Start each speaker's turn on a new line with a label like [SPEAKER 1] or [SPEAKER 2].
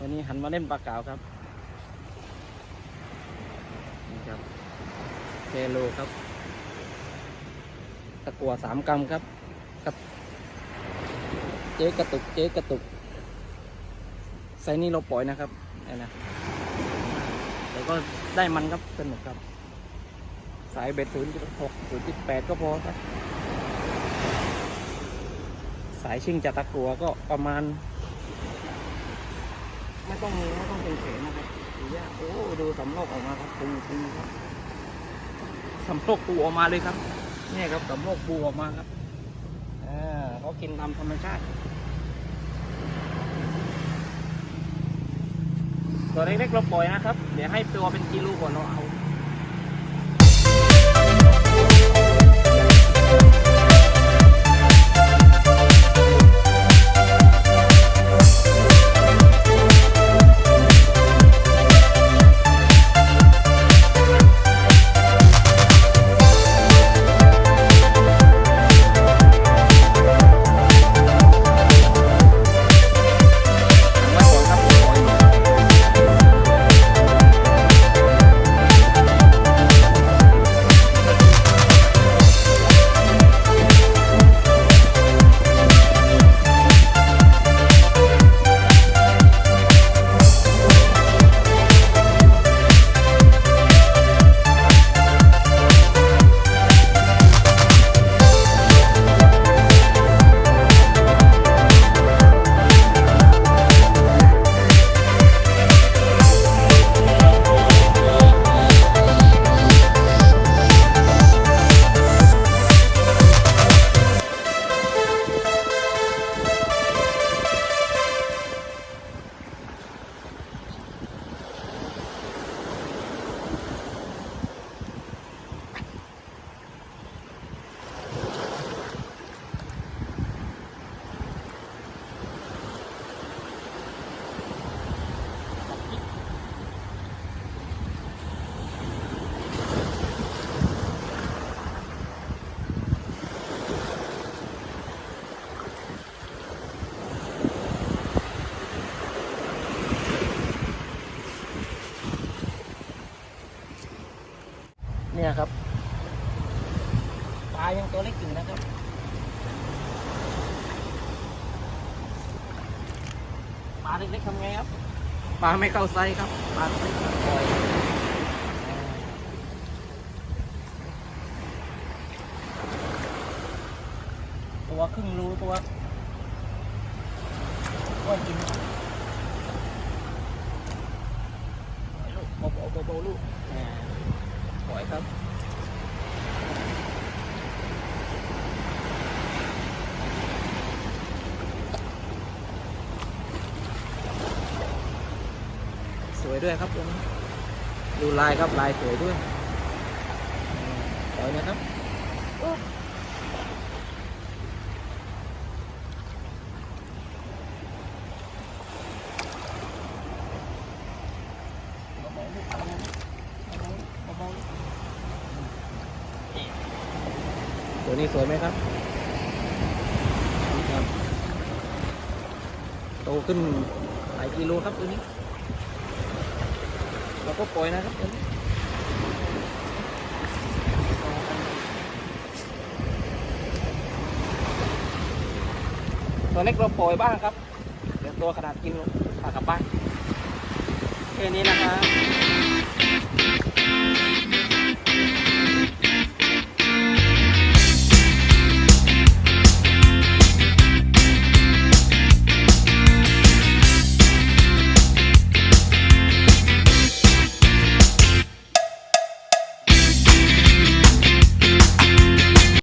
[SPEAKER 1] วันนี้หันมาเล่นปลาเก๋าครับ นี่ครับเกโลครับ ตะกัวสามกรัมครับกับเจ๊กระตุก เจ๊กระตุกไซนี้เราปล่อยนะครับนี่นะแล้วก็ได้มันครับสนุกครับ สายเบ็ดศูนย์จุดหกศูนย์จุดแปดก็พอครับ สายชิ่งจากตะกัวก็ประมาณ ไม่ต้องมีไม่ต้องเป็นเขนนะครับดูยากโอ้ดูสำโรกออกมาครับปูปูครับสำโลกปูออกมาเลยครับนี่ครับสำโรกปูออกมาครับอ่าเขากินตามธรรมชาติตัวเล็กๆเราปล่อยนะครับ เดี๋ยวให้ตัวเป็นกิโลก่อนเราเอา เนี่ยครับปลายังตัวเล็กอยู่นะครับปลาเล็กๆทำไงครับปลาไม่เข้าไซส์ครับปลาไม่เข้าปล่อยตัวครึ่งรูตัวก็กินครับลูกเบาๆเบาๆลูก แหมปล่อยครับสวยด้วยครับตัวนี้ดูลายครับลายสวยด้วยปล่อยนะครับโอ้เบาๆลูกเบาๆเบาๆ ตัวนี้สวยไหมครับครับโตขึ้นหลายกิโลครับตัวนี้เราก็ปล่อยนะครับตัวนี้ตัวเล็กเราปล่อยบ้างครับเดี๋ยวตัวขนาดกินพากลับบ้านแค่นี้นะครับ